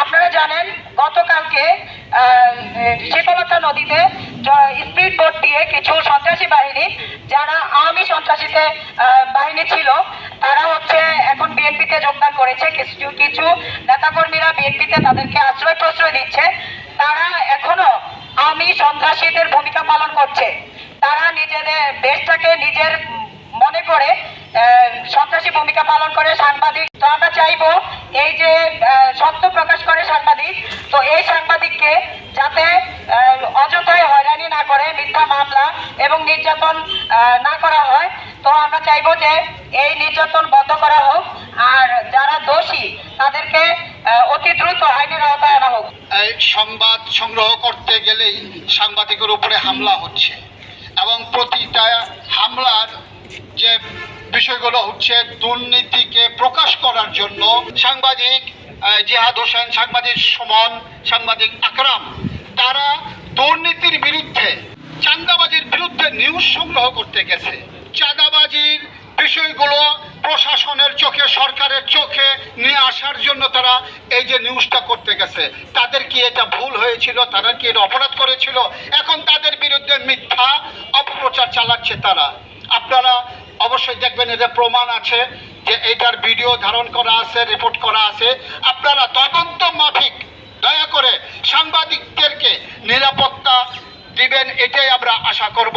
আপনারা জানেন, গতকালকে শীতলতা নদীতে স্পিড বোট দিয়ে কিছু সন্ত্রাসী বাহিনী, যারা আওয়ামী সন্ত্রাসীতে বাহিনী ছিল, তারা হচ্ছে এখন বিএনপিতে যোগদান করেছে। কিছু কিছু নেতাকর্মীরা বিএনপিতে তাদেরকে আশ্রয় প্রশ্রয় দিচ্ছে। তারা এখনও আওয়ামী সন্ত্রাসীদের ভূমিকা পালন করছে। তারা নিজেদের দেশটাকে নিজের মনে করে সন্ত্রাসী ভূমিকা পালন করে সাংবাদিক। তো আমরা চাইব এই যে সত্য প্রকাশ করে সাংবাদিক, তো এই সাংবাদিককে যাতে অযথায় হয়রানি না করে মিথ্যা মামলা এবং নির্যাতন না করা হয়, তো আমরা চাইব যে এই নির্যাতন বন্ধ করা হোক, আর যারা দোষী, তাদেরকে অতি দ্রুত আইনের আওতায় আনা হোক। সংবাদ সংগ্রহ করতে গেলেই সাংবাদিকের উপরে হামলা হচ্ছে। এবং প্রতিটা হামলার যে বিষয়গুলো হচ্ছে দুর্নীতিকে প্রকাশ করার জন্য সাংবাদিক জিহাদ হোসেন, সাংবাদিক সুমন, সাংবাদিক আকরাম, তারা দুর্নীতির বিরুদ্ধে, চাঁদাবাজির বিরুদ্ধে নিউজ সংগ্রহ করতে গেছে। চাঁদাবাজির বিষয়গুলো প্রশাসনের চোখে, সরকারের চোখে নিয়ে আসার জন্য তারা এই যে নিউজটা করতে গেছে, তাদের কি এটা ভুল হয়েছিল? তারা কি এটা অপরাধ করেছিল? এখন তাদের বিরুদ্ধে মিথ্যা অপপ্রচার চালাচ্ছে তারা। আপনারা অবশ্যই দেখবেন এদের প্রমাণ আছে যে এটার ভিডিও ধারণ করা আছে রিপোর্ট করা আছে। আপনারা তদন্ত মাফিক, দয়া করে সাংবাদিকদেরকে নিরাপত্তা দিবেন, এটাই আমরা আশা করব।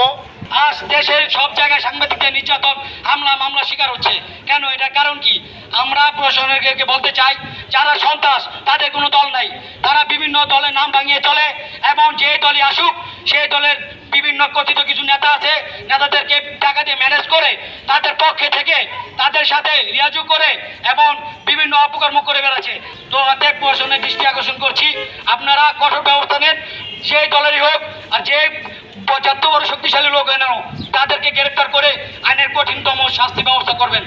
আজ দেশের সব জায়গায় সাংবাদিকদের নির্যাতন, হামলা, মামলা শিকার হচ্ছে। কেন? এটার কারণ কি? আমরা প্রশাসনকে বলতে চাই, যারা সন্ত্রাস, তাদের কোনো দল নাই। তারা বিভিন্ন দলের নাম ভাঙিয়ে চলে, এবং যে দলই আসুক, সেই দলের বিভিন্ন কথিত কিছু নেতা আছে, নেতাদেরকে টাকা দিয়ে ম্যানেজ করে তাদের পক্ষে থেকে তাদের সাথে রিয়াজু করে এবং বিভিন্ন অপকর্ম করে বেড়াচ্ছে। তো অর্ধেক প্রশাসনের দৃষ্টি আকর্ষণ করছি। আপনারা কঠোর ব্যবস্থা নেন সেই দলেরই হোক, আর যে যত বড় শক্তিশালী লোক এনে তাদেরকে গ্রেপ্তার করে আইনের কঠিনতম শাস্তি ব্যবস্থা করবেন।